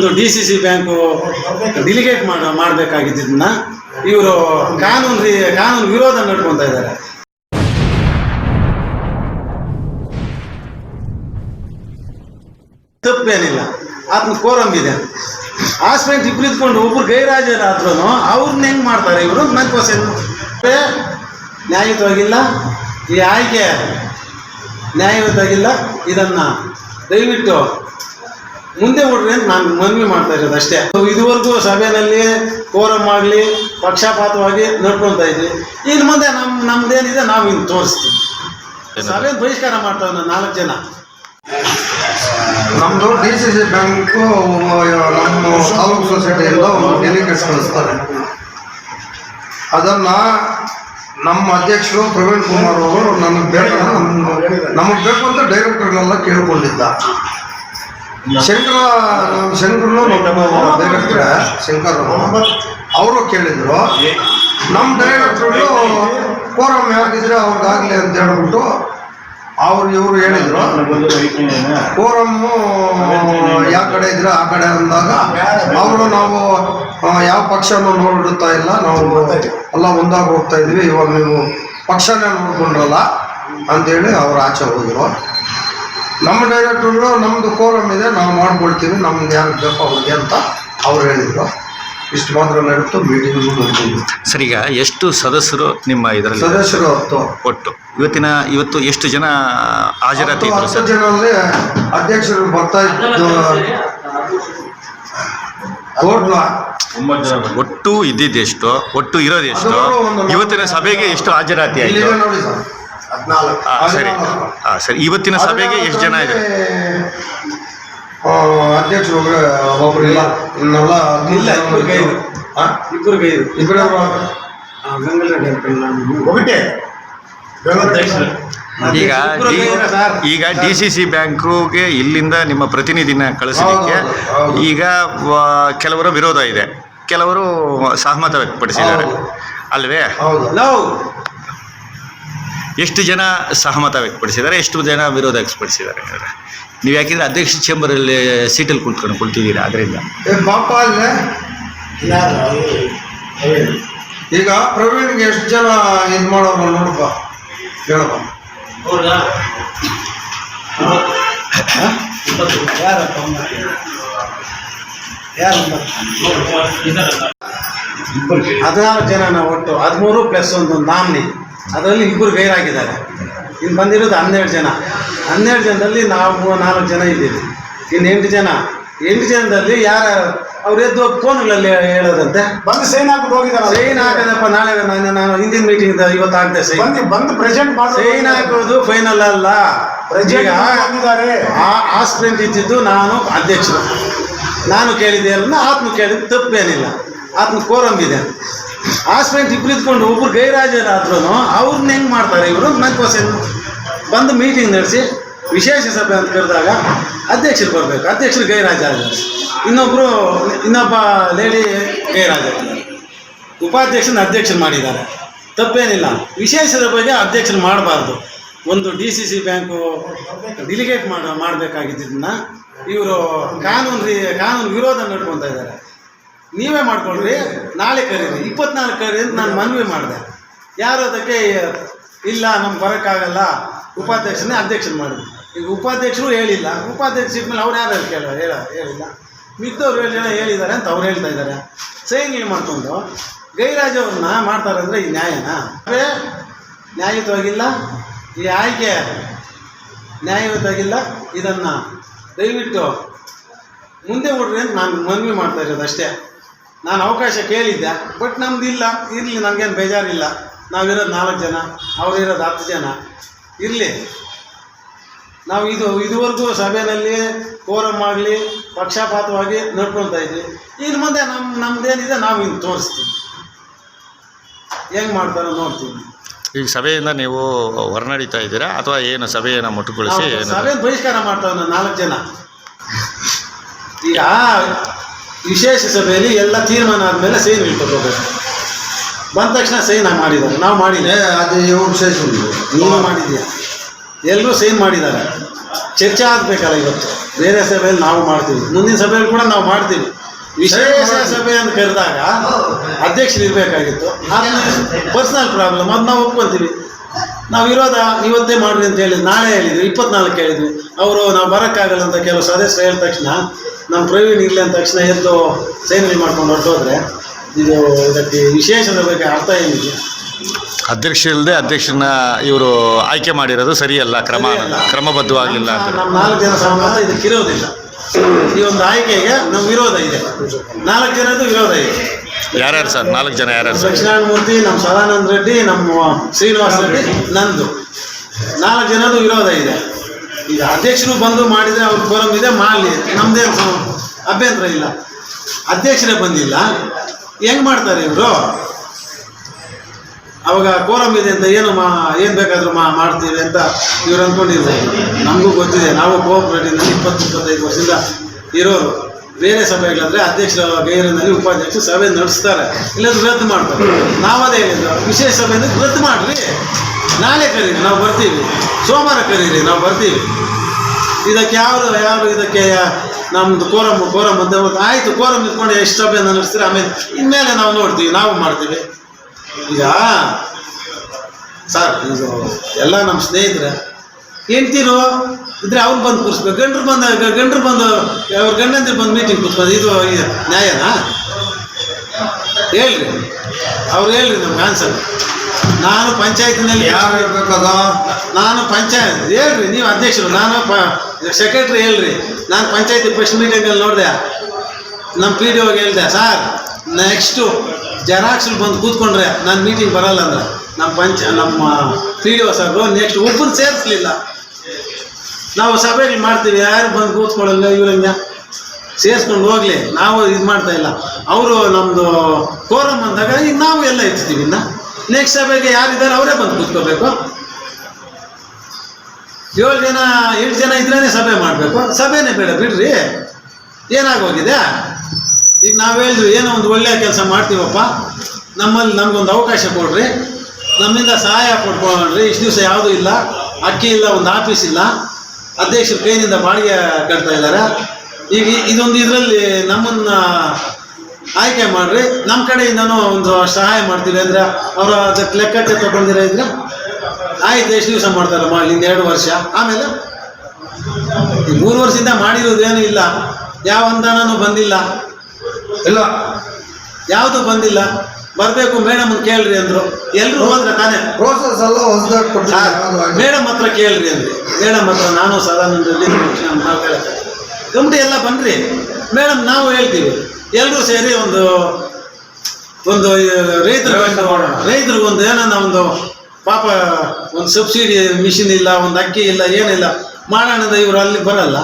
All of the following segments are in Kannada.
ಒಂದು D C C bank delegate ಮಾಡ ಮಾಡಬೇಕಾಗಿದ್ದನ್ನ ಇವರು ಕಾನೂನು ಕಾನೂನು ವಿರೋಧ ನಡ್ಕೊತಾ ಇದ್ದಾರೆ ತಪ್ಪೇನಿಲ್ಲ. ಆತನ ಕೋರಂ ಇದೆ. ಹಾಸ್ಪಿಟಲ್ ಇಬ್ರು ಇದ್ಕೊಂಡು ಒಬ್ರು ಗೈರಾಜರಾದ್ರೂ ಅವ್ರನ್ನ ಹೆಂಗ್ ಮಾಡ್ತಾರೆ ಇವರು? ನನ್ನ ಕ್ವಶನ್ ನ್ಯಾಯಯುತವಾಗಿಲ್ಲ. ಈ ಆಯ್ಕೆ ನ್ಯಾಯಯುತವಾಗಿಲ್ಲ. ಇದನ್ನ ದಯವಿಟ್ಟು ಮುಂದೆ ಹೊಡ್ರಿ ಅಂತ ನಾನು ಮನವಿ ಮಾಡ್ತಾ ಇರೋದು ಅಷ್ಟೇ. ಇದುವರೆಗೂ ಸಭೆಯಲ್ಲಿ ಕೋರಂ ಆಗಲಿ ಪಕ್ಷಪಾತವಾಗಿ ನಡ್ಕೊತಾ ಇದ್ವಿ. ಇನ್ನು ಮುಂದೆ ನಮ್ಮ ನಮ್ದೇನಿದೆ ನಾವು ಇನ್ನು ತೋರಿಸ್ತೀವಿ. ಸಭೆ ಬಹಿಷ್ಕಾರ ಮಾಡ್ತಾವೆ ನಾವು ನಾಲ್ಕು ಜನ. ನಮ್ಮದು ಡಿ ಸಿ ಸಿ ಬ್ಯಾಂಕು ನಮ್ಮ ತಾಲೂಕು ಸೊಸೈಟಿಯಿಂದ ಒಂದು ಡೆಲಿಗೇಟ್ಸ್ ಕಳಿಸ್ತಾರೆ. ಅದನ್ನು ನಮ್ಮ ಅಧ್ಯಕ್ಷರು ಪ್ರವೀಣ್ ಕುಮಾರ್ ಅವರು ನನಗೆ ಬೇಕು ನಮ್ಗೆ ಬೇಕು ಅಂತ ಡೈರೆಕ್ಟರ್ನೆಲ್ಲ ಕೇಳ್ಕೊಂಡಿದ್ದ. ಶಂಕರ ನಮ್ಮ ಶಂಕರನು ನಮ್ಮ ಡೈರೆಕ್ಟರ್ ಶಂಕರ್ ಅವರು ಕೇಳಿದ್ರು, ನಮ್ಮ ಡೈರೆಕ್ಟ್ರು ಫೋರಮ್ ಯಾಕಿದ್ರೆ ಅವ್ರಿಗಾಗಲಿ ಅಂತ ಹೇಳ್ಬಿಟ್ಟು ಅವ್ರು ಇವರು ಹೇಳಿದ್ರು. ಫೋರಮ್ಮು ಯಾವ ಕಡೆ ಇದ್ರೆ ಆ ಕಡೆ ಅಂದಾಗ ಅವರು ನಾವು ಯಾವ ಪಕ್ಷನೂ ನೋಡುತ್ತಾ ಇಲ್ಲ. ನಾವು ಎಲ್ಲ ಒಂದಾಗಿ ಹೋಗ್ತಾ ಇದ್ವಿ. ಇವಾಗ ನೀವು ಪಕ್ಷನೇ ನೋಡ್ಕೊಂಡ್ರಲ್ಲ ಅಂತೇಳಿ ಅವ್ರು ಆಚೆ ಹೋದ್ರು. ನಮ್ಮ ಡೈರೆಕ್ಟರ್ ನಮ್ಮದು ಫೋರಮ್ ಇದೆ ನಾವು ಮಾಡ್ಕೊಳ್ತೀವಿ ನಮ್ಗೆ ಯಾರು ಬೇಕೋ ಅವ್ರಿಗೆ ಅಂತ ಅವ್ರು ಹೇಳಿದ್ರು. ಇಷ್ಟು ಮಾತ್ರ ನಡೀತು ಮೀಟಿಂಗ್ ಸರಿ ಸರ್ ಈಗ ಎಷ್ಟು ಸದಸ್ಯರು ನಿಮ್ಮ ಇದರಲ್ಲಿ? ಸದಸ್ಯರು ಹತ್ತು. ಒಟ್ಟು. ಇವತ್ತಿನ ಇವತ್ತು ಎಷ್ಟು ಜನ ಹಾಜರಾತಿ ಹತ್ತು ಜನರಲ್ಲಿ ಅಧ್ಯಕ್ಷರು ಬರ್ತಾ ಇದ್ದು ಒಟ್ಟು ಇದ್ದಿದ್ದೆಷ್ಟು ಒಟ್ಟು ಇರೋದು ಎಷ್ಟು? ಅದರಲ್ಲೂ ಒಂದು ನಾಲ್ಕು- ಇವತ್ತಿನ ಸಭೆಗೆ ಎಷ್ಟು ಹಾಜರಾತಿ ಆಯ್ತು? ನೋಡಿ ಸರ್. ಆ, ಸರಿ. ಹಾಂ ಸರಿ. ಇವತ್ತಿನ ಸಭೆಗೆ ಎಷ್ಟು ಜನ ಇದೆ ಅಧ್ಯಕ್ಷರು ಒಬ್ಬರು ಇಲ್ಲ ಇನ್ನೆಲ್ಲ ಇಲ್ಲ, ಇಬ್ಬರು ಗೈದು ಆ? ಇಬ್ಬರು ಗೈದು ಇಬ್ಬರು ಅಂಕಲ್ ಈಗ. ಈಗ ಡಿ ಸಿ ಸಿ ಬ್ಯಾಂಕ್ಗೆ ಇಲ್ಲಿಂದ ನಿಮ್ಮ ಪ್ರತಿನಿಧಿನ ಕಳಿಸಲಿಕ್ಕೆ. ಈಗ ಕೆಲವರ ವಿರೋಧ ಇದೆ. ಕೆಲವರು ಸಹಮತ ವ್ಯಕ್ತಪಡಿಸಿದ್ದಾರೆ. ಅಲ್ವೇ? ಎಷ್ಟು ಜನ ಸಹಮತ ವ್ಯಕ್ತಪಡಿಸಿದ್ದಾರೆ ಎಷ್ಟು ಜನ ವಿರೋಧ ವ್ಯಕ್ತಪಡಿಸಿದ್ದಾರೆ ನೀವು ಯಾಕೆಂದ್ರೆ ಅಧ್ಯಕ್ಷ ಚೇಂಬರಲ್ಲಿ ಸೀಟಲ್ಲಿ ಕುಳ್ತ್ಕೊಂಡು ಕುಳ್ತಿದ್ದೀರಾ ಅದರಿಂದ. ಏ ಪಾಪ ಅಲ್ಲೇ ಈಗ ಪ್ರವೀಣ್ ಎಷ್ಟು ಜನ ಇದು ಮಾಡೋರು ನೋಡಪ್ಪ ಹೇಳಪ್ಪ. ಹದಿನಾರು ಜನ ನಾವು ಒಟ್ಟು ಹದಿಮೂರು ಪ್ಲಸ್ ಒಂದು ನಾಮ್ನಿ. ಅದರಲ್ಲಿ ಇಬ್ಬರು ಗೈರಾಗಿದ್ದಾರೆ ಇನ್ನು ಬಂದಿರೋದು ಹನ್ನೆರಡು ಜನ. ಹನ್ನೆರಡು ಜನದಲ್ಲಿ ನಾವು ನಾಲ್ಕು ಜನ ಇದ್ದೀವಿ. ಇನ್ನು ಎಂಟು ಜನ. ಎಂಟು ಜನದಲ್ಲಿ ಯಾರ ಅವ್ರು ಎದ್ದು ಫೋನ್ಗಳಲ್ಲಿ ಹೇಳೋದಂತೆ. ಬಂದು ಸೈನ್ ಹಾಕ್ಬಿಟ್ಟು ಹೋಗಿದ್ದಾರೆ ಸೈನ್ ಹಾಕೋದಪ್ಪ ನಾಳೆ ನಾನು ನಾನು ಹಿಂದಿನ ಮೀಟಿಂಗ್ ಇವತ್ತು ಆಗ್ತದೆ ಸೈನ್. ಬಂದು ಬಂದು ಪ್ರೆಸೆಂಟ್ ಸೈನ್ ಹಾಕೋದು ಫೈನಲ್ ಅಲ್ಲ. ಈಗ ಆ ಆಸ್ಪಿರೆಂಟ್ ಇದ್ದಿದ್ದು ನಾನು ಅಧ್ಯಕ್ಷರು. ನಾನು ಕೇಳಿದ್ದೆ ಅಲ್ಲ ಆತ್ಮ ಕೇಳಿದ್ದು ತಪ್ಪೇನಿಲ್ಲ. ಆತ್ಮ ಕೋರಂ ಇದೆ. ಆಸ್ಪಿರೆಂಟ್ ಇಬ್ರು ಇದ್ಕೊಂಡು ಒಬ್ರು ಗೈರಾಜರಾದ್ರೂ ಅವ್ರನ್ನ ಹೆಂಗೆ ಮಾಡ್ತಾರೆ ಇವರು? ಕ್ವಶನ್ ಬಂದು ಮೀಟಿಂಗ್ ನಡೆಸಿ ವಿಶೇಷ ಸಭೆ ಅಂತ ಕರೆದಾಗ ಅಧ್ಯಕ್ಷರು ಬರಬೇಕು. ಅಧ್ಯಕ್ಷರು ಗೈರಾಜ ಇನ್ನೊಬ್ಬರು ಇನ್ನೊಬ್ಬ ಲೇಡಿ ಗೈರಾಜ ಉಪಾಧ್ಯಕ್ಷನ ಅಧ್ಯಕ್ಷರು ಮಾಡಿದ್ದಾರೆ. ತಪ್ಪೇನಿಲ್ಲ. ವಿಶೇಷ ಸಭೆಗೆ ಅಧ್ಯಕ್ಷರು ಮಾಡಬಾರ್ದು. ಒಂದು D C C bank delegate ಮಾಡ, ಮಾಡಬೇಕಾಗಿದ್ದನ್ನ ಇವರು ಕಾನೂನು ಕಾನೂನು ವಿರೋಧ ನಡ್ಕೊತಾ ಇದ್ದಾರೆ. ನೀವೇ ಮಾಡ್ಕೊಳ್ರಿ. ನಾಳೆ ಕರೀರಿ. ಇಪ್ಪತ್ನಾಲ್ಕು ಕರೀರಿ ಅಂತ ನಾನು ಮನವಿ ಮಾಡಿದೆ. ಯಾರು ಅದಕ್ಕೆ, ಇಲ್ಲ, ನಮ್ಗೆ ಬರೋಕ್ಕಾಗಲ್ಲ. ಉಪಾಧ್ಯಕ್ಷನೇ ಅಧ್ಯಕ್ಷರು ಮಾಡಿದ್ರು. ಈಗ ಉಪಾಧ್ಯಕ್ಷರು ಹೇಳಿಲ್ಲ. ಉಪಾಧ್ಯಕ್ಷ ಸಿಟ್ಮೇಲೆ ಅವ್ರು ಯಾರು ಕೇಳ ಹೇಳ ಹೇಳಿಲ್ಲ. ಮಿಕ್ಕದವ್ರು ಹೇಳಿ ಹೇಳಿದ್ದಾರೆ ಅಂತ ಅವ್ರು ಹೇಳ್ತಾ ಇದ್ದಾರೆ. ಸೈನ್ಗಳು ಮಾಡ್ಕೊಂಡು, ಗೈರಾಜ್ ಅವ್ರನ್ನ ಮಾಡ್ತಾರೆ ಅಂದರೆ ಈ ನ್ಯಾಯನಾ? ಅವೇ ನ್ಯಾಯಯುತವಾಗಿಲ್ಲ. ಈ ಆಯ್ಕೆ ನ್ಯಾಯಯುತವಾಗಿಲ್ಲ. ಇದನ್ನು ದಯವಿಟ್ಟು ಮುಂದೆ ಹೊಡ್ರಿ ಅಂತ ನಾನು ಮನವಿ ಮಾಡ್ತಾ ಇರೋದು ಅಷ್ಟೇ. ನಾನು ಅವಕಾಶ ಕೇಳಿದ್ದೆ ಬಟ್ ನಮ್ದು ಇಲ್ಲ. ಇರಲಿ ನನಗೇನು ಬೇಜಾರಿಲ್ಲ. ನಾವಿರೋದು ನಾಲ್ಕು ಜನ ಅವರಿರೋದು ಹತ್ತು ಜನ. ಇರಲಿ. ನಾವು ಇದು ಇದುವರೆಗೂ ಸಭೆಯಲ್ಲಿ ಕೋರಮ್ ಆಗಲಿ ಪಕ್ಷಪಾತವಾಗಿ ನಡ್ಕೊತಾ ಇದ್ವಿ. ಇನ್ನು ಮುಂದೆ ನಮ್ಮ ನಮ್ದೇನಿದೆ ನಾವು ಇನ್ನು ತೋರಿಸ್ತೀವಿ. ಹೆಂಗೆ ಮಾಡ್ತಾರೋ ನೋಡ್ತೀವಿ ಈಗ ಸಭೆಯಿಂದ ನೀವು ಹೊರನಡೀತಾ ಇದ್ದೀರಾ? ಅಥವಾ ಏನು ಸಭೆಯನ್ನು ಮುಟ್ಟುಗೊಳಿಸಿ ಸಭೆ ಬಹಿಷ್ಕಾರ ಮಾಡ್ತಾವೆ ನಾಲ್ಕು ಜನ. ಈಗ ವಿಶೇಷ ಸಭೆಯಲ್ಲಿ ಎಲ್ಲ ತೀರ್ಮಾನ ಆದಮೇಲೆ ಸೈನ್ ಇಟ್ಕೊಳ್ಬೇಕು ಬಂದ ತಕ್ಷಣ ಸೈನ್ ಮಾಡಿದ್ದಾರೆ. ನಾವು ಮಾಡಿದ್ರೆ ಅದು ಇವ್ರು ವಿಶೇಷ ನೀವು ಮಾಡಿದ್ಯಾ ಎಲ್ಲರೂ ಸೈನ್ ಮಾಡಿದ್ದಾರೆ. ಚರ್ಚೆ ಆಗಬೇಕಲ್ಲ ಇವತ್ತು. ಬೇರೆ ಸಭೆಯಲ್ಲಿ ನಾವು ಮಾಡ್ತೀವಿ. ಮುಂದಿನ ಸಭೆಯಲ್ಲಿ ಕೂಡ ನಾವು ಮಾಡ್ತೀವಿ. ವಿಶೇಷ ಸಭೆ ಅಂತ ಕರೆದಾಗ ಅಧ್ಯಕ್ಷರು ಇರಬೇಕಾಗಿತ್ತು. ಪರ್ಸನಲ್ ಪ್ರಾಬ್ಲಮ್ ಅದು ನಾವು ಒಪ್ಕೊಂತೀವಿ. ನಾವು ವಿರೋಧ ಇವತ್ತೇ ಮಾಡ್ರಿ ಅಂತ ಹೇಳಿದ್ವಿ ನಾಳೆ ಹೇಳಿದ್ವಿ ಇಪ್ಪತ್ನಾಲ್ಕು ಹೇಳಿದ್ವಿ ಅವರು ನಾವು ಬರೋಕ್ಕಾಗಲ್ಲ ಅಂತ ಕೆಲವು ಸದಸ್ಯ ಹೇಳಿದ ತಕ್ಷಣ ನಮ್ಮ ಪ್ರವೀಣ್ ಇರಲಿ ಅಂದ ತಕ್ಷಣ ಎದ್ದು ಸೈನ್ಗಳು ಮಾಡ್ಕೊಂಡು ಹೊರಟೋದ್ರೆ ಇದು ಇದಕ್ಕೆ ವಿಶೇಷದ ಬಗ್ಗೆ ಅರ್ಥ ಏನಿದೆ? ಅಧ್ಯಕ್ಷ ಇಲ್ಲದೆ ಅಧ್ಯಕ್ಷನ ಇವರು ಆಯ್ಕೆ ಮಾಡಿರೋದು ಸರಿಯಲ್ಲ ಕ್ರಮ. ಕ್ರಮಬದ್ಧವಾಗಿಲ್ಲ ಅಂತ. ನಮ್ಮ ನಾಲ್ಕು ಜನ ಸಂಬಂಧ ಇದಕ್ಕಿರೋದಿಲ್ಲ ಈ ಒಂದು ಆಯ್ಕೆಗೆ ನಮ್ಮ ವಿರೋಧ ಇದೆ. ನಾಲ್ಕು ಜನದ್ದು ವಿರೋಧ ಇದೆ. ಯಾರ್ಯಾರು ಸರ್? ನಾಲ್ಕು ಜನ ಯಾರ್ಯಾರು ಸರ್? ದಕ್ಷಿಣಾಯಣ ಮೂರ್ತಿ ನಮ್ಮ ಸದಾನಂದ ರೆಡ್ಡಿ, ನಮ್ಮ ಶ್ರೀನಿವಾಸ ರೆಡ್ಡಿ, ನಂದು. ನಾಲ್ಕು ಜನದು ವಿರೋಧ ಇದೆ. ಈಗ ಅಧ್ಯಕ್ಷರು ಬಂದು ಮಾಡಿದರೆ ಅವ್ರ ಕೋರಂ ಇದೆ, ಮಾಡಲಿ. ನಮ್ಮದೇ ಅಭ್ಯಂತರ ಇಲ್ಲ. ಅಧ್ಯಕ್ಷರೇ ಬಂದಿಲ್ಲ. ಹೆಂಗ್ ಮಾಡ್ತಾರೆ ಇವರು? ಅವಾಗ ಕೋರಂ ಇದೆ ಅಂತ ಏನು ಮಾ ಏನು ಬೇಕಾದರೂ ಮಾ ಮಾಡ್ತೀವಿ ಅಂತ ಇವ್ರು ಅಂದ್ಕೊಂಡಿದ್ದಾರೆ ನಮಗೂ ಗೊತ್ತಿದೆ. ನಾವು ಕೋಆಪರೇಟಿವ್ನಲ್ಲಿ ಇಪ್ಪತ್ತು, ಇಪ್ಪತ್ತೈದು ವರ್ಷದಿಂದ ಇರೋರು. ಬೇರೆ ಸಭೆಗಳಂದರೆ ಅಧ್ಯಕ್ಷರ ಗೈರಿನಲ್ಲಿ ಉಪಾಧ್ಯಕ್ಷರು ಸಭೆ ನಡೆಸ್ತಾರೆ. ಇಲ್ಲದ್ರೆ ರದ್ದು ಮಾಡ್ತಾರೆ. ನಾವದೇ ಹೇಳಿದ್ರು ವಿಶೇಷ ಸಭೆ ಅಂದ್ರೆ ರದ್ದು ಮಾಡಿರಿ. ನಾಳೆ ಕರೀರಿ, ನಾವು ಬರ್ತೀವಿ. ಸೋಮವಾರ ಕರೀರಿ, ನಾವು ಬರ್ತೀವಿ. ಇದಕ್ಕೆ ಯಾರು ಯಾರು ಇದಕ್ಕೆ ನಮ್ಮದು ಕೋರಮ್ ಕೋರಮ್ ಅಂತ ಆಯಿತು ಕೋರಮ್ ಇಟ್ಕೊಂಡು ಎಷ್ಟು ಸಭೆಯನ್ನು ನಡೆಸ್ತೀರಿ? ಆಮೇಲೆ ಇನ್ಮೇಲೆ ನಾವು ನೋಡ್ತೀವಿ, ನಾವು ಮಾಡ್ತೀವಿ. ಈಗ ಸರ್ ಇದು ಎಲ್ಲ ನಮ್ಮ ಸ್ನೇಹಿತರೆ, ಹೆಂಡ್ತಿರು ಇದ್ರೆ ಅವ್ರು ಬಂದು ಕೂರಿಸ್ಬೇಕು. ಗಂಡ್ರು ಬಂದ ಗಂಡ್ರು ಬಂದು ಅವ್ರ ಗಂಡಂದ್ರೆ ಬಂದು ಮೀಟಿಂಗ್ ಕೂತ್ಕೊಂಡು ಇದು ನ್ಯಾಯನಾ? ಹೇಳ್ರಿ. ಅವ್ರು ಹೇಳ್ರಿ ನಮ್ಗೆ ಆನ್ಸರ್ ನಾನು ಪಂಚಾಯತ್ನಲ್ಲಿ ಯಾರು ಇರ್ಬೇಕದ ನಾನು ಪಂಚಾಯತ್ ಹೇಳ್ರಿ ನೀವು ಅಧ್ಯಕ್ಷರು ನಾನು ಪ ಸೆಕ್ರೆಟ್ರಿ ಹೇಳ್ರಿ. ನಾನು ಪಂಚಾಯತಿ ಫಸ್ಟ್ ಮೀಟಿಂಗಲ್ಲಿ ನೋಡಿದೆ. ನಮ್ಮ ಪಿ ಡಿ ಓಗೆ ಹೇಳಿದೆ ಸರ್ ನೆಕ್ಸ್ಟು ಜೆರಾಕ್ಸ್ರು ಬಂದು ಕೂತ್ಕೊಂಡ್ರೆ ನಾನು ಮೀಟಿಂಗ್ ಬರಲ್ಲ ಅಂದ್ರೆ ನಮ್ಮ ಪಂಚ ನಮ್ಮ P D O sir next ಒಬ್ಬರು ಸೇರಿಸ್ಲಿಲ್ಲ. ನಾವು ಸಭೆಗಳು ಮಾಡ್ತೀವಿ, ಯಾರು ಬಂದು ಕೂತ್ಕೊಳ್ಳಲ್ಲ ಇವ್ರಂಗೆ ಸೇರಿಸ್ಕೊಂಡು ಹೋಗ್ಲಿ, ನಾವು ಇದು ಮಾಡ್ತಾ ಇಲ್ಲ. ಅವರು ನಮ್ಮದು ಕೋರಮ್ ಬಂದಾಗ ಈಗ ನಾವು ಎಲ್ಲ ಇರ್ತೀವಿ ಇನ್ನು. ನೆಕ್ಸ್ಟ್ ಸಭೆಗೆ ಯಾರಿದ್ದಾರೆ ಅವರೇ ಬಂದು ಕೂತ್ಕೋಬೇಕು. ಏಳು ಜನ, ಎಂಟು ಜನ ಇದ್ರೇ ಸಭೆ ಮಾಡಬೇಕು. ಸಭೆನೇ ಬೇಡ, ಬಿಡ್ರಿ. ಏನಾಗೋಗಿದೆ? ಈಗ ನಾವು ಹೇಳಿದ್ವಿ, ಏನೋ ಒಂದು ಒಳ್ಳೆಯ ಕೆಲಸ ಮಾಡ್ತೀವಪ್ಪ. ನಮ್ಮಲ್ಲಿ ನಮಗೊಂದು ಅವಕಾಶ ಕೊಡ್ರಿ. ನಮ್ಮಿಂದ ಸಹಾಯ ಪಡ್ಕೊಂಡ್ರಿ ಇಷ್ಟು ದಿವಸ ಯಾವುದೂ ಇಲ್ಲ. ಅಕ್ಕಿ ಇಲ್ಲ, ಒಂದು ಆಫೀಸ್ ಇಲ್ಲ. ಅಧ್ಯಕ್ಷರ ಕೈನಿಂದ ಬಾಡಿಗೆ ಕಟ್ತಾ ಇದ್ದಾರೆ. ಈಗ ಇದೊಂದು ಇದರಲ್ಲಿ ನಮ್ಮನ್ನ ಆಯ್ಕೆ ಮಾಡ್ರಿ. ನಮ್ಮ ಕಡೆಯಿಂದನೂ ಒಂದು ಸಹಾಯ ಮಾಡ್ತೀವಿ ಅಂದರೆ ಅವರ ಅದಕ್ಕೆ ಲೆಕ್ಕಕ್ಕೆ ತಗೊಂಡಿರ ಇದ್ರೆ ಆಯ್ತು ಎಷ್ಟು ದಿವಸ ಮಾಡ್ತಾರೆ ಮಾಡಿ ಇನ್ನು ಎರಡು ವರ್ಷ. ಆಮೇಲೆ ಮೂರು ವರ್ಷದಿಂದ ಮಾಡಿರೋದೇನು ಇಲ್ಲ. ಯಾವ ಅನುದಾನನೂ ಬಂದಿಲ್ಲ. ಇಲ್ಲ. ಯಾವುದು ಬಂದಿಲ್ಲ. ಬರಬೇಕು ಮೇಡಮ್ ಕೇಳ್ರಿ ಅಂದ್ರು. ಎಲ್ಲರೂ ಹೋದ್ರೆ ತಾನೇ? ಪ್ರೋಸೆಸ್ ಎಲ್ಲ ಹೊಸದಾಗಿ ಮೇಡಮ್ ಹತ್ರ ಕೇಳ್ರಿ ಅಂದ್ರೆ. ಮೇಡಮ್ ಹತ್ರ ನಾನು ಸದಾನಂದಲ್ಲಿ ನಾವು ಕಮಿಟಿ ಎಲ್ಲ ಬನ್ರಿ. ಮೇಡಮ್ ನಾವು ಹೇಳ್ತೀವಿ. ಎಲ್ಲರೂ ಸೇರಿ ಒಂದು ಒಂದು ರೈತರ ರೈತರಿಗೆ ಒಂದು ಏನನ್ನ ಒಂದು ಪಾಪ ಒಂದು ಸಬ್ಸಿಡಿ ಮಿಷಿನ್ ಇಲ್ಲ ಒಂದು ಅಕ್ಕಿ ಇಲ್ಲ ಏನಿಲ್ಲ. ಮಾಡೋಣ ಇವರು ಅಲ್ಲಿ ಬರಲ್ಲ.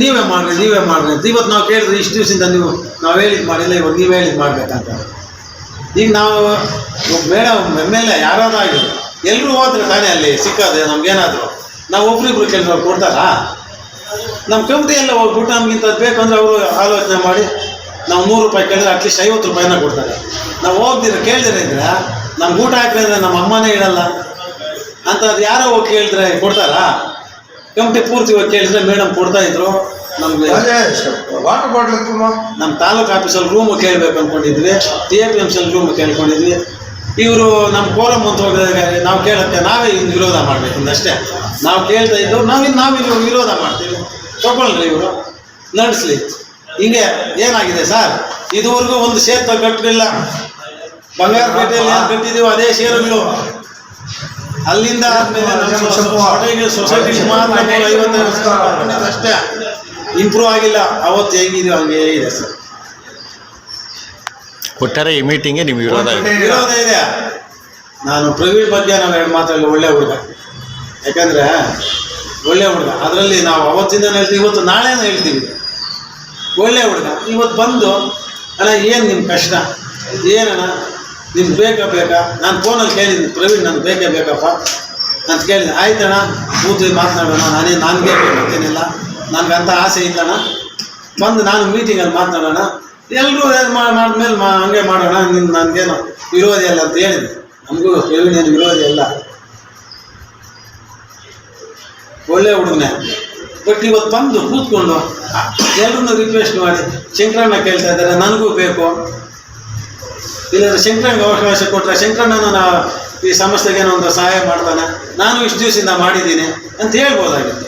ನೀವೇ ಮಾಡ್ರಿ ನೀವೇ ಮಾಡ್ರಿ ಅಂತ. ಇವತ್ತು ನಾವು ಕೇಳಿದ್ರೆ ಇಷ್ಟು ದಿವಸದಿಂದ ನೀವು ನಾವು ಹೇಳಿದ್ ಮಾಡಿಲ್ಲ ಇವತ್ತು ನೀವು ಹೇಳಿದ್ ಮಾಡ್ಬೇಕಂತ. ಈಗ ನಾವು ಮೇಡಮ್ ಮೇಲೆ ಯಾರಾದ್ರೂ ಆಗಿ ಎಲ್ಲರೂ ಹೋದ್ರೆ ತಾನೇ ಅಲ್ಲಿ ಸಿಕ್ಕೋದು, ನಮ್ಗೇನಾದರೂ? ನಾವು ಒಬ್ರಿಬ್ರು ಕೆಲಸ ಕೊಡ್ತಾರಾ? ನಮ್ಮ ಕಂಪ್ನಿ ಎಲ್ಲ ಹೋಗ್ಬಿಟ್ಟು ನಮ್ಗಿಂತ ಬೇಕಂದ್ರೆ ಅವರು ಆಲೋಚನೆ ಮಾಡಿ, ನಾವು ನೂರು ರೂಪಾಯಿ ಕೇಳಿದ್ರೆ ಅಟ್ಲೀಸ್ಟ್ ಐವತ್ತು ರೂಪಾಯಿನ ಕೊಡ್ತಾರೆ. ನಾವು ಹೋಗ್ದಿರ ಕೇಳಿದ್ರೆ ಇದ್ರೆ ನಮ್ಗೆ ಊಟ ಹಾಕಿದ್ರೆ ನಮ್ಮ ಅಮ್ಮನೇ ಇಡಲ್ಲ ಅಂತ ಅದು ಯಾರೋ ಹೋಗಿ ಕೇಳಿದ್ರೆ ಕೊಡ್ತಾರಾ? ಕಂಪ್ನಿ ಪೂರ್ತಿ ಹೋಗಿ ಕೇಳಿದ್ರೆ ಮೇಡಮ್ ಕೊಡ್ತಾ ಇದ್ರು. ನಮ್ಗೆ ವಾಟರ್ ಬಾಟ್ಲ್ ನಮ್ಮ ತಾಲೂಕು ಆಫೀಸಲ್ಲಿ ರೂಮ್ ಕೇಳ್ಬೇಕು ಅನ್ಕೊಂಡಿದ್ವಿ. ಟಿ ಎ ಪಿ ಎಂ ಸಿಲ್ ರೂಮ್ ಕೇಳ್ಕೊಂಡಿದ್ವಿ. ಇವರು ನಮ್ಮ ಕೋರಮ್ ಅಂತ ಹೋಗಿದಾಗ ನಾವು ಕೇಳುತ್ತೆ ನಾವೇ ಇನ್ನು ವಿರೋಧ ಮಾಡಬೇಕು ಅಷ್ಟೇ. ನಾವು ಕೇಳ್ತಾ ಇದ್ದು ನಾವು ನಾವಿನ್ನು ವಿರೋಧ ಮಾಡ್ತೀವಿ. ತಗೊಳ್ರಿ ಇವರು. ನಡೆಸ್ಲಿ. ಹಿಂಗೆ ಏನಾಗಿದೆ ಸರ್? ಇದುವರೆಗೂ ಒಂದು ಶೇರ್ ಕಟ್ಟಲಿಲ್ಲ ಬಂಗಾರಪೇಟೆಯಲ್ಲಿ ಏನು ಕಟ್ಟಿದ್ದೀವೋ ಅದೇ ಶೇರುಗಳು ಅಲ್ಲಿಂದ ಆದ್ಮೇಲೆ ಸೊಸೈಟಿ ಸುಮಾರು ಐವತ್ತೈದು ಅಷ್ಟೇ. ಇಂಪ್ರೂವ್ ಆಗಿಲ್ಲ. ಅವತ್ತು ಹೇಗಿದೆಯೋ ಹಂಗೆ ಇದೆ ಸರ್. ಒಟ್ಟಾರೆ ಈ ಮೀಟಿಂಗ್ ನಿಮ್ಗೆ ವಿರೋಧ ಇದೆ. ವಿರೋಧ ಇದೆ. ನಾನು ಪ್ರವೀಣ್ ಬಗ್ಗೆ ನಾವು ಎರಡು ಮಾತಾಡಲಿ ಒಳ್ಳೆ ಹುಡುಗ. ಯಾಕಂದ್ರೆ ಒಳ್ಳೆ ಹುಡುಗ. ಅದರಲ್ಲಿ ನಾವು ಅವತ್ತಿಂದ ಹೇಳ್ತೀವಿ ಇವತ್ತು ನಾಳೆನೂ ಹೇಳ್ತೀವಿ. ಒಳ್ಳೆ ಹುಡುಗ. ಇವತ್ತು ಬಂದು ಅಣ್ಣ ಏನು ನಿಮ್ಮ ಕಷ್ಟ? ಏನಣ್ಣ? ನಿಮ್ಗೆ ಬೇಕಾ ಬೇಕಾ? ನಾನು ಫೋನಲ್ಲಿ ಕೇಳಿದ್ದೀನಿ ಪ್ರವೀಣ್ ನನಗೆ ಬೇಕೇ ಬೇಕಪ್ಪ ಅಂತ ಕೇಳಿದೆ ಆಯ್ತಣ್ಣ ಕೂತು ಮಾತನಾಡೋಣ. ನಾನೇ ನನಗೆ ಬೇಕಂತೇನಿಲ್ಲ ನನಗೆ ಅಂತ ಆಸೆ ಇಲ್ಲಣ್ಣ. ಬಂದು ನಾನು ಮೀಟಿಂಗಲ್ಲಿ ಮಾತನಾಡೋಣ ಎಲ್ಲರೂ ಮಾಡಿದ್ಮೇಲೆ ಮಾ ಹಂಗೆ ಮಾಡೋಣ ನಿನ್ನ ನನಗೇನು ಅಲ್ಲ ಅಂತ ಹೇಳಿದೆ ನಮಗೂ ಪ್ರವೀಣ್ ಏನು ವಿರೋಧಿ ಅಲ್ಲ ಒಳ್ಳೆ ಹುಡುಗನೇ. ಬಟ್ ಇವತ್ತು ಬಂದು ಕೂತ್ಕೊಂಡು ಎಲ್ಲರನ್ನು ರಿಕ್ವೆಸ್ಟ್ ಮಾಡಿ, ಶಂಕರಣ್ಣ ಕೇಳ್ತಾ ಇದ್ದಾರೆ, ನನಗೂ ಬೇಕು. ಇಲ್ಲಾಂದ್ರೆ ಶಂಕರಣ್ಣ ಅವಕಾಶ ಕೊಟ್ಟರೆ ಶಂಕರಣ್ಣನ ನಾ ಈ ಸಮಸ್ಯೆಗೆ ಒಂದು ಸಹಾಯ ಮಾಡ್ತಾನೆ. ನಾನು ಇಷ್ಟು ದಿವಸದಿಂದ ಮಾಡಿದ್ದೀನಿ ಅಂತ ಹೇಳ್ಬೋದಾಗಿತ್ತು.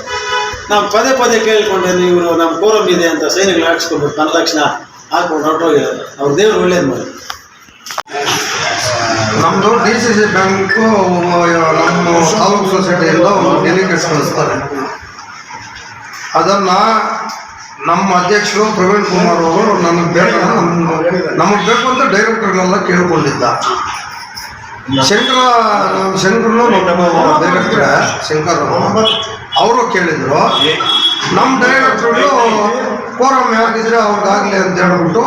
ನಾವು ಪದೇ ಪದೇ ಕೇಳಿಕೊಂಡೆ ಇವರು ನಮ್ಮ ಕೋರಮ್ ಇದೆ ಅಂತ ಸೈನ್ಯಗಳು ಹಾಕಿಸ್ಕೊಂಡು ನನ್ನ ತಕ್ಷಣ ಹಾಕೊಂಡು ಹೊರಟೋಗಿದ್ದಾರೆ ಅವ್ರ ದೇವ್ರು ಒಳ್ಳೇದು ಮಾಡಿ. ನಮ್ಮದು ಡಿ ಸಿ ಸಿ ಬ್ಯಾಂಕು ನಮ್ಮ ತಾಲೂಕು ಸೊಸೈಟಿಯಿಂದ ಒಂದು ಡೆಲಿಗೇಟ್ಸ್ ಕಳಿಸ್ತಾರೆ. ಅದನ್ನು ನಮ್ಮ ಅಧ್ಯಕ್ಷರು ಪ್ರವೀಣ್ ಕುಮಾರ್ ಅವರು ನನಗೆ ಬೇಕು ನಮಗೆ ಬೇಕು ಅಂತ ಡೈರೆಕ್ಟರ್ನೆಲ್ಲ ಕೇಳ್ಕೊಂಡಿದ್ದ. ಶಂಕರ ನಮ್ಮ ಶಂಕರನು ನಮ್ಮ ಡೈರೆಕ್ಟರ್ ಶಂಕರ್ ಅವರು ಕೇಳಿದ್ರು ನಮ್ಮ ಡೈರೆಕ್ಟ್ರು ಫೋರಮ್ ಯಾಕಿದ್ರೆ ಅವ್ರಿಗಾಗಲಿ ಅಂತ ಹೇಳ್ಬಿಟ್ಟು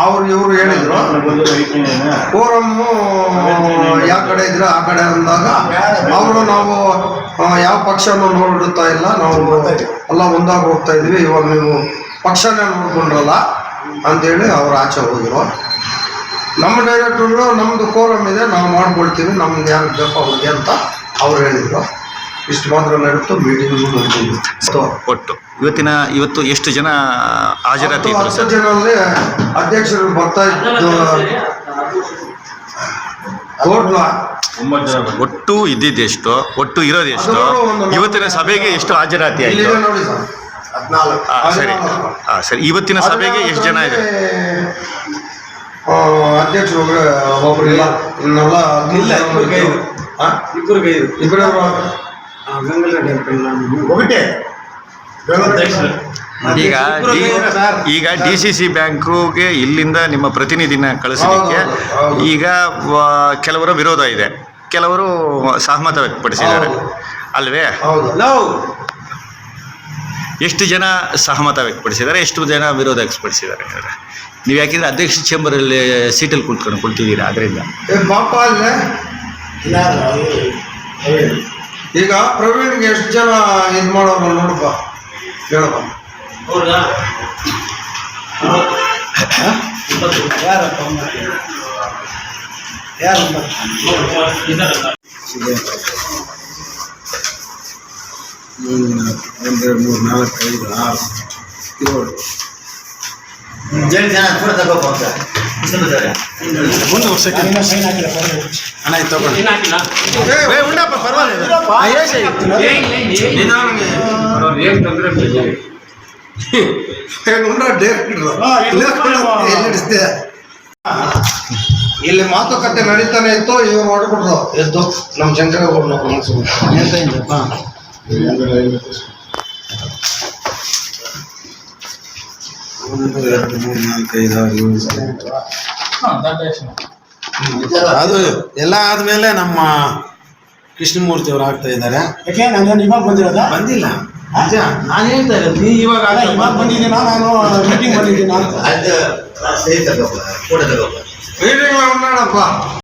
ಅವ್ರು ಇವರು ಹೇಳಿದ್ರು. ಫೋರಮ್ಮು ಯಾವ ಕಡೆ ಇದ್ರೆ ಆ ಕಡೆ ಅಂದಾಗ ಅವರು ನಾವು ಯಾವ ಪಕ್ಷನೂ ನೋಡುತ್ತಾ ಇಲ್ಲ, ನಾವು ಎಲ್ಲ ಒಂದಾಗಿ ಹೋಗ್ತಾ ಇದ್ವಿ, ಇವಾಗ ನೀವು ಪಕ್ಷನೇ ನೋಡ್ಕೊಂಡ್ರಲ್ಲ ಅಂತೇಳಿ ಅವ್ರು ಆಚೆ ಹೋದ್ರು. ನಮ್ಮ ಡೈರೆಕ್ಟರ್ಗಳು ನಮ್ಮದು ಕೋರಮ್ ಇದೆ ನಾವು ಮಾಡ್ಕೊಳ್ತೀವಿ ನಮ್ಗೆ ಯಾರು ಬೇಕು ಅವ್ರಿಗೆ ಅಂತ ಅವ್ರು ಹೇಳಿದ್ರು. ಇಷ್ಟು ಮಾತ್ರ ನಡೀತು ಮೀಟಿಂಗ್ ಒಟ್ಟು. ಇವತ್ತಿನ ಇವತ್ತು ಎಷ್ಟು ಜನ ಹಾಜರಾತಿ ಇದ್ರು ಹತ್ತು ಸರ್? ಜನರಲ್ಲಿ ಅಧ್ಯಕ್ಷರು ಬರ್ತಾ ಇದ್ದು ಟೋಟ್ಲ ಒಟ್ಟು ಇದ್ದಿದ್ದು ಎಷ್ಟು? ಒಟ್ಟು ಇರೋದು ಎಷ್ಟು? ಅದರಲ್ಲೂ ಒಂದು ನಾಲ್ಕು ಇವತ್ತಿನ ಸಭೆಗೆ ಎಷ್ಟು ಹಾಜರಾತಿ ಆಯ್ತು? ಇಲ್ಲಿದೆ ನೋಡಿ ಸರ್. ಹಾಂ ಸರಿ. ಇವತ್ತಿನ ಸಭೆಗೆ ಎಷ್ಟು ಜನ ಇದೆ ಅಧ್ಯಕ್ಷರು ಒಬ್ರು ಒಬ್ರು ಇಲ್ಲ ಇನ್ನೆಲ್ಲ ಇದ್ರು. ಆ? ಇಬ್ಬರು ಗೈರು ಇಬ್ರು ಗಂಗಲರೆಡ್ಡಿ ಈಗ ಡಿ- ಈಗ ಡಿ ಸಿ ಸಿ ಬ್ಯಾಂಕುಗೆ ಇಲ್ಲಿಂದ ನಿಮ್ಮ ಪ್ರತಿನಿಧಿನ ಕಳಿಸಲಿಕ್ಕೆ. ಈಗ ಕೆಲವರ ವಿರೋಧ ಇದೆ. ಕೆಲವರು ಸಹಮತ ವ್ಯಕ್ತಪಡಿಸಿದ್ದಾರೆ. ಅಲ್ವೇ? ಎಷ್ಟು ಜನ ಸಹಮತ ವ್ಯಕ್ತಪಡಿಸಿದ್ದಾರೆ ಎಷ್ಟು ಜನ ವಿರೋಧ ವ್ಯಕ್ತಪಡಿಸಿದ್ದಾರೆ ಅಂದರೆ ನೀವು ಯಾಕೆಂದ್ರೆ ಅಧ್ಯಕ್ಷ ಚೇಂಬರಲ್ಲಿ ಸೀಟಲ್ಲಿ ಕುಳ್ತ್ಕೊಂಡು ಕುಳಿತಿದ್ದೀರಾ ಅದರಿಂದ. ಏ ಪಾಪ ಅಲ್ಲೇ ಈಗ ಪ್ರವೀಣ್ಗೆ ಎಷ್ಟು ಜನ ಇದು ಮಾಡೋರು ನೋಡಪ್ಪ ಹೇಳಪ್ಪ. ಯಾರಪ್ಪ? ಯಾರು ಎರಡು ಮೂರು ನಾಲ್ಕು ಐದು ಆರು ಏಳು. ಒಂದು ವರ್ಷಕ್ಕೆ. ಹಣ ಉಂಡಪ್ಪ ಪರವಾಗಿಲ್ಲ. ಆ, ತೊಂದರೆ ಇಲ್ಲಿ ಮಾತುಕತೆ ನಡೀತಾನೆ ಇತ್ತು ಇವ್ರು ಹೊಡ್ಬಿಟ್ರು. ಎದ್ದು ನಮ್ಮ ಇಂದಪ್ಪ? ಒಂದು ಎರಡು ಮೂರು ನಾಲ್ಕು ಐದು ಆರು ಏಳು. ಅದು ಎಲ್ಲ ಆದ್ಮೇಲೆ ನಮ್ಮ ಕೃಷ್ಣಮೂರ್ತಿ ಅವರು ಆಗ್ತಾ ಇದ್ದಾರೆ. ಯಾಕೆ? ನಾನು ಇವಾಗ ಬಂದಿರೋದಾ? ಬಂದಿಲ್ಲ. ನಿಜ ನಾನು ಹೇಳ್ತಾ ಇರೋದು ನೀ ಇವಾಗ ಇವಾಗ ಬಂದಿದ್ದೀನ ನಾನು ಮೀಟಿಂಗ್ ಬಂದಿದ್ದೀನಾ? ಅಂತ ಮೀಟಿಂಗ್ ನೋಡಪ್ಪ